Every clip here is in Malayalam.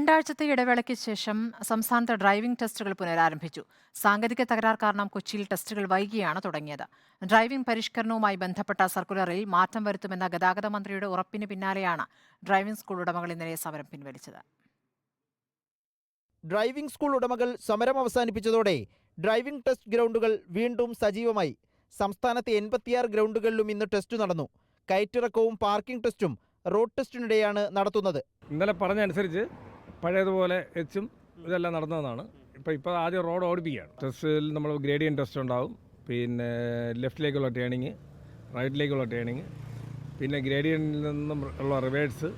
രണ്ടാഴ്ചത്തെ ഇടവേളയ്ക്ക് ശേഷം സംസ്ഥാനത്ത് ഡ്രൈവിംഗ് ടെസ്റ്റുകൾ പുനരാരംഭിച്ചു. സാങ്കേതിക തകരാർ കാരണം കൊച്ചിയിൽ ടെസ്റ്റുകൾ വൈകിയാണ് തുടങ്ങിയത്. ഡ്രൈവിംഗ് പരിഷ്കരണവുമായി ബന്ധപ്പെട്ട സർക്കുലറിൽ മാറ്റം വരുത്തുമെന്ന ഗതാഗത മന്ത്രിയുടെ ഉറപ്പിന് പിന്നാലെയാണ് ഡ്രൈവിംഗ് സ്കൂൾ ഉടമകൾ ഇന്നലെ സമരം പിൻവലിച്ചത്. ഡ്രൈവിംഗ് സ്കൂൾ ഉടമകൾ സമരം അവസാനിപ്പിച്ചതോടെ ഡ്രൈവിംഗ് ടെസ്റ്റ് ഗ്രൗണ്ടുകൾ വീണ്ടും സജീവമായി. സംസ്ഥാനത്തെ എൺപത്തിയാറ് ഗ്രൗണ്ടുകളിലും ഇന്ന് ടെസ്റ്റ് നടന്നു. കയറ്റിറക്കവും പാർക്കിംഗ് ടെസ്റ്റും റോഡ് ടെസ്റ്റിനിടെയാണ് നടത്തുന്നത്. ഇന്നലെ പറഞ്ഞനുസരിച്ച് പഴയതുപോലെ എച്ചും ഇതെല്ലാം നടന്നതാണ് ഇപ്പോൾ ഇപ്പോൾ ആദ്യം റോഡ് ഓടിപ്പിക്കുകയാണ്. ടെസ്റ്റിൽ നമ്മൾ ഗ്രേഡിയൻ ടെസ്റ്റ് ഉണ്ടാവും. പിന്നെ ലെഫ്റ്റിലേക്കുള്ള ടേണിങ് റൈറ്റിലേക്കുള്ള ടേണിങ് പിന്നെ ഗ്രേഡിയനിൽ നിന്നും ഉള്ള റിവേഴ്സ്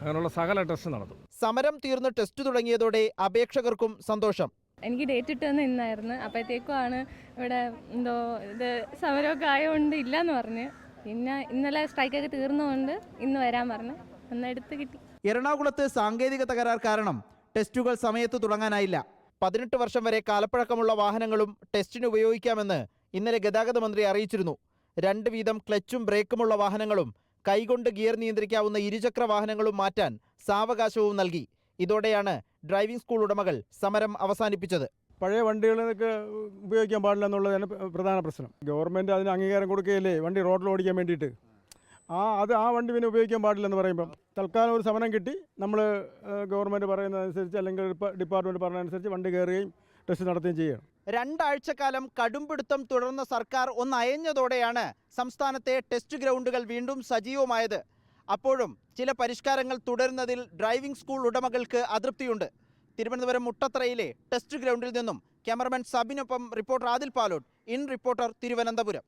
അങ്ങനെയുള്ള സകല ടെസ്റ്റ് നടത്തും. സമരം തീർന്ന് ടെസ്റ്റ് തുടങ്ങിയതോടെ അപേക്ഷകർക്കും സന്തോഷം. എനിക്ക് ഡേറ്റ് ഇട്ടെന്ന് ഇന്നായിരുന്നു. അപ്പോഴത്തേക്കും ആണ് ഇവിടെ എന്തോ ഇത് സമരമൊക്കെ ആയതുകൊണ്ട് ഇല്ലയെന്ന് പറഞ്ഞ്. പിന്നെ ഇന്നലെ സ്ട്രൈക്കൊക്കെ തീർന്നുകൊണ്ട് ഇന്ന് വരാൻ പറഞ്ഞു. ഒന്ന് എടുത്ത് കിട്ടി. എറണാകുളത്ത് സാങ്കേതിക തകരാർ കാരണം ടെസ്റ്റുകൾ സമയത്ത് തുടങ്ങാനായില്ല. പതിനെട്ട് വർഷം വരെ കാലപ്പഴക്കമുള്ള വാഹനങ്ങളും ടെസ്റ്റിന് ഉപയോഗിക്കാമെന്ന് ഇന്നലെ ഗതാഗത മന്ത്രി അറിയിച്ചിരുന്നു. രണ്ട് വീതം ക്ലച്ചും ബ്രേക്കുമുള്ള വാഹനങ്ങളും കൈകൊണ്ട് ഗിയർ നിയന്ത്രിക്കാവുന്ന ഇരുചക്ര വാഹനങ്ങളും മാറ്റാൻ സാവകാശവും നൽകി. ഇതോടെയാണ് ഡ്രൈവിംഗ് സ്കൂൾ ഉടമകൾ സമരം അവസാനിപ്പിച്ചത്. പഴയ വണ്ടികളൊക്കെ ഉപയോഗിക്കാൻ പാടില്ല എന്നുള്ളതാണ് പ്രധാന പ്രശ്നം. ഗവൺമെന്റ് അതിന് അംഗീകാരം കൊടുക്കുകയല്ലേ? വണ്ടി റോഡിൽ ഓടിക്കാൻ വേണ്ടിയിട്ട്. ആ അത് ആ വണ്ടി പിന്നെ ഉപയോഗിക്കാൻ പാടില്ലെന്ന് പറയുമ്പം തൽക്കാലം ഒരു സമരം കിട്ടി. നമ്മൾ ഗവൺമെന്റ് പറയുന്നതനുസരിച്ച് അല്ലെങ്കിൽ ഡിപ്പ- ഡിപ്പാർട്ട്മെന്റ് പറഞ്ഞതനുസരിച്ച് വണ്ടി കയറുകയും ടെസ്റ്റ് നടത്തുകയും ചെയ്യണം രണ്ടാഴ്ചക്കാലം കടുംപിടുത്തം തുടർന്ന സർക്കാർ ഒന്ന് അയഞ്ഞതോടെയാണ് സംസ്ഥാനത്തെ ടെസ്റ്റ് ഗ്രൗണ്ടുകൾ വീണ്ടും സജീവമായത്. അപ്പോഴും ചില പരിഷ്കാരങ്ങൾ തുടരുന്നതിൽ ഡ്രൈവിംഗ് സ്കൂൾ ഉടമകൾക്ക് അതൃപ്തിയുണ്ട്. തിരുവനന്തപുരം മുട്ടത്തറയിലെ ടെസ്റ്റ് ഗ്രൗണ്ടിൽ നിന്നും cameraman സബിനൊപ്പം reporter Adil Palode. In reporter Thiruvananthapuram.